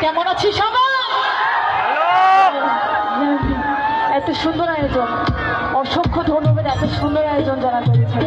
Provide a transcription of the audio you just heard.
কেমন আছিস সবাই? এত সুন্দর আয়োজন। অসংখ্য ধন্যবাদ এত সুন্দর আয়োজন যারা করেছে